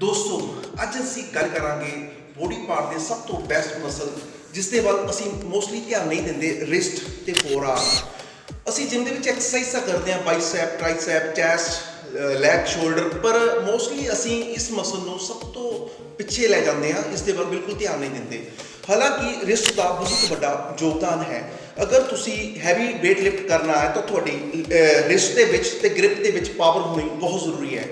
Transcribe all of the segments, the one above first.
ਦੋਸਤੋ, ਅੱਜ ਅਸੀਂ ਗੱਲ ਕਰਾਂਗੇ ਬੋਡੀ ਪਾਰਟ ਦੇ ਸਭ ਤੋਂ ਬੈਸਟ ਮਸਲ ਜਿਸ ਦੇ ਵੱਲ ਅਸੀਂ ਮੋਸਟਲੀ ਧਿਆਨ ਨਹੀਂ ਦਿੰਦੇ ਰਿਸਟ ਤੇ ਫੋਰਆਰਮ ਅਸੀਂ ਜਿਮ ਦੇ ਵਿੱਚ ਐਕਸਰਸਾਈਜ਼ ਤਾਂ ਕਰਦੇ ਹਾਂ bicep tricep chest leg shoulder ਪਰ ਮੋਸਟਲੀ ਅਸੀਂ ਇਸ ਮਸਲ ਨੂੰ ਸਭ ਤੋਂ ਪਿੱਛੇ ਲੈ ਜਾਂਦੇ ਹਾਂ, ਇਸ ਦੇ ਵੱਲ ਬਿਲਕੁਲ ਧਿਆਨ ਨਹੀਂ ਦਿੰਦੇ। ਹਾਲਾਂਕਿ ਰਿਸਟ ਦਾ ਬਹੁਤ ਵੱਡਾ ਯੋਗਦਾਨ ਹੈ। ਅਗਰ ਤੁਸੀਂ ਹੈਵੀ weight ਲਿਫਟ ਕਰਨਾ ਹੈ, ਤਾਂ ਤੁਹਾਡੀ ਰਿਸਟ ਦੇ ਵਿੱਚ ਤੇ ਗ੍ਰਿਪ ਦੇ ਵਿੱਚ ਪਾਵਰ ਹੋਣੀ ਬਹੁਤ ਜ਼ਰੂਰੀ ਹੈ।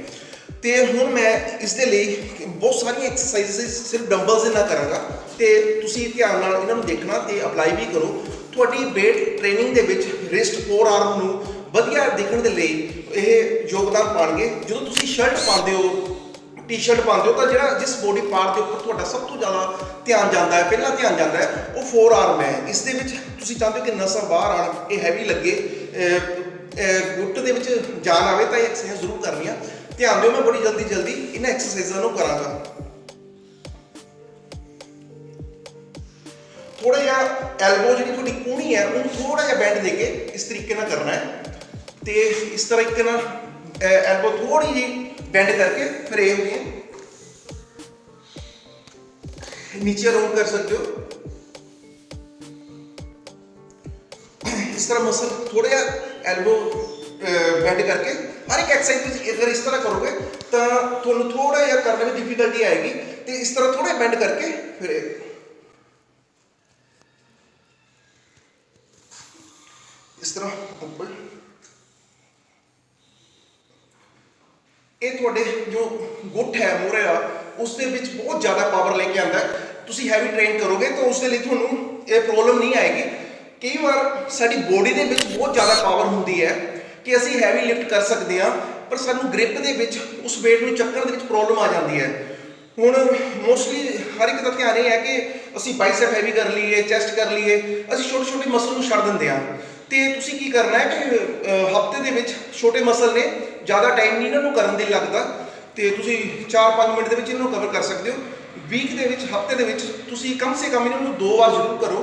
ਤੇ ਹੁਣ ਮੈਂ ਇਸ ਦੇ ਲਈ ਬਹੁਤ ਸਾਰੀਆਂ ਐਕਸਰਸਾਈਜ਼ ਸਿਰਫ ਡੰਬਲਸ ਦੇ ਨਾਲ ਕਰਾਂਗਾ ਤੇ ਤੁਸੀਂ ਧਿਆਨ ਨਾਲ ਇਹਨਾਂ ਨੂੰ ਦੇਖਣਾ ਤੇ ਅਪਲਾਈ ਵੀ ਕਰੋ। ਤੁਹਾਡੀ weight ਟ੍ਰੇਨਿੰਗ ਦੇ ਵਿੱਚ ਰਿਸਟ ਫੋਰ ਆਰਮ ਨੂੰ ਵਧੀਆ ਦਿਖਣ ਦੇ ਲਈ ਇਹ ਯੋਗਦਾਨ ਪਾਣਗੇ। ਜਦੋਂ ਤੁਸੀਂ ਸ਼ਰਟ ਪਾਉਂਦੇ ਹੋ ਟੀ-ਸ਼ਰਟ ਪਾਉਂਦੇ ਹੋ, ਤਾਂ ਜਿਹੜਾ ਜਿਸ ਬੋਡੀ ਪਾਰਟ ਦੇ ਉੱਪਰ ਤੁਹਾਡਾ ਸਭ ਤੋਂ ਜ਼ਿਆਦਾ ਧਿਆਨ ਜਾਂਦਾ ਹੈ, ਪਹਿਲਾਂ ਧਿਆਨ ਜਾਂਦਾ ਹੈ, ਉਹ ਫੋਰ ਆਰਮ ਹੈ। ਇਸ ਦੇ ਵਿੱਚ ਤੁਸੀਂ ਚਾਹੁੰਦੇ ਹੋ ਕਿ ਨਸਾਂ ਬਾਹਰ ਆਣ, ਇਹ ਹੈਵੀ ਲੱਗੇ ਗੁੱਟ ਦੇ ਵਿੱਚ ਜਾਨ ਆਵੇ, ਤਾਂ ਇਹ ਐਕਸਰਸਾਈਜ਼ ਜ਼ਰੂਰ ਕਰਨੀਆਂ। ਧਿਆਨ ਦਿਓ, ਮੈਂ ਬੜੀ ਜਲਦੀ ਜਲਦੀ ਇਹਨਾਂ ਐਕਸਰਸਾਈਜ਼ਾਂ ਨੂੰ ਕਰਾਂਗਾ। ਥੋੜਾ ਜਿਹਾ ਐਲਬੋ ਜਿਹੜੀ ਤੁਹਾਡੀ ਕੂਣੀ ਹੈ, ਉਹਨੂੰ ਥੋੜਾ ਜਿਹਾ ਬੈਂਡ ਦੇ ਕੇ ਇਸ ਤਰੀਕੇ ਨਾਲ ਕਰਨਾ ਹੈ। ਤੇ ਇਸ ਤਰੀਕੇ ਨਾਲ ਐਲਬੋ ਥੋੜੀ ਜਿਹੀ ਬੈਂਡ ਕਰਕੇ ਫਿਰ ਇਹ ਹੋਣੀ ਹੈ। ਨੀਚੇ ਰੋਲ ਕਰ ਸਕਦੇ ਹੋ। ਇਸ ਤਰ੍ਹਾਂ ਮਸਲ ਥੋੜਾ ਜਿਹਾ ਐਲਬੋ ਬੈਂਡ ਕਰਕੇ ਹਰ ਇੱਕ ਐਕਸਰਸਾਈਜ਼ ਵਿੱਚ ਅਗਰ ਇਸ ਤਰ੍ਹਾਂ ਕਰੋਗੇ, ਤਾਂ ਤੁਹਾਨੂੰ ਥੋੜਾ ਜਿਹਾ ਕਰਨ ਵਿੱਚ ਡਿਫਿਕਲਟੀ ਆਏਗੀ, ਤੇ ਇਸ ਤਰ੍ਹਾਂ ਥੋੜਾ ਬੈਂਡ ਕਰਕੇ ਫਿਰ ਇਹ ਇਸ ਤਰ੍ਹਾਂ ਉੱਪਰ। ਇਹ ਤੁਹਾਡੇ ਜੋ ਗੁੱਟ ਹੈ ਮੋਰੇ ਦਾ ਉਸ ਦੇ ਵਿੱਚ ਬਹੁਤ ਜ਼ਿਆਦਾ ਪਾਵਰ ਲੈ ਕੇ ਆਂਦਾ ਤੁਸੀਂ ਹੈਵੀ ਟ੍ਰੇਨ ਕਰੋਗੇ ਤਾਂ ਉਸ ਦੇ ਲਈ ਤੁਹਾਨੂੰ ਇਹ ਪ੍ਰੋਬਲਮ ਨਹੀਂ ਆਏਗੀ। ਕਈ ਵਾਰ ਸਾਡੀ ਬੋਡੀ ਦੇ ਵਿੱਚ ਬਹੁਤ ਜ਼ਿਆਦਾ ਪਾਵਰ ਹੁੰਦੀ ਹੈ। ਕਿ ਅਸੀਂ ਹੈਵੀ ਲਿਫਟ ਕਰ ਸਕਦੇ ਹਾਂ, ਪਰ ਸਾਨੂੰ ਗ੍ਰਿਪ ਦੇ ਵਿੱਚ, ਉਸ weight ਨੂੰ ਚੱਕਣ ਦੇ ਵਿੱਚ ਪ੍ਰੋਬਲਮ ਆ ਜਾਂਦੀ ਹੈ। ਹੁਣ ਮੋਸਟਲੀ ਹਰ ਇੱਕ ਦਾ ਧਿਆਨ ਇਹ ਹੈ ਕਿ ਅਸੀਂ ਬਾਈਸੈਪ ਹੈਵੀ ਕਰ ਲਈਏ ਚੈਸਟ ਕਰ ਲਈਏ, ਅਸੀਂ ਛੋਟੇ ਛੋਟੇ ਮਸਲ ਨੂੰ ਛੱਡ ਦਿੰਦੇ ਹਾਂ। ਤੇ ਤੁਸੀਂ ਕੀ ਕਰਨਾ ਹੈ ਕਿ ਹਫ਼ਤੇ ਦੇ ਵਿੱਚ ਛੋਟੇ ਮਸਲ ਨੇ, ਜ਼ਿਆਦਾ ਟਾਈਮ ਨਹੀਂ ਇਹਨਾਂ ਨੂੰ ਕਰਨ ਦੇ ਲੱਗਦਾ, ਤੇ ਤੁਸੀਂ 4-5 ਮਿੰਟ ਦੇ ਵਿੱਚ ਇਹਨਾਂ ਨੂੰ ਕਵਰ ਕਰ ਸਕਦੇ ਹੋ। ਵੀਕ ਦੇ ਵਿੱਚ, ਹਫ਼ਤੇ ਦੇ ਵਿੱਚ ਤੁਸੀਂ ਕਮ ਸੇ ਕਮ ਇਹਨਾਂ ਨੂੰ ਦੋ ਵਾਰ ਜ਼ਰੂਰ ਕਰੋ।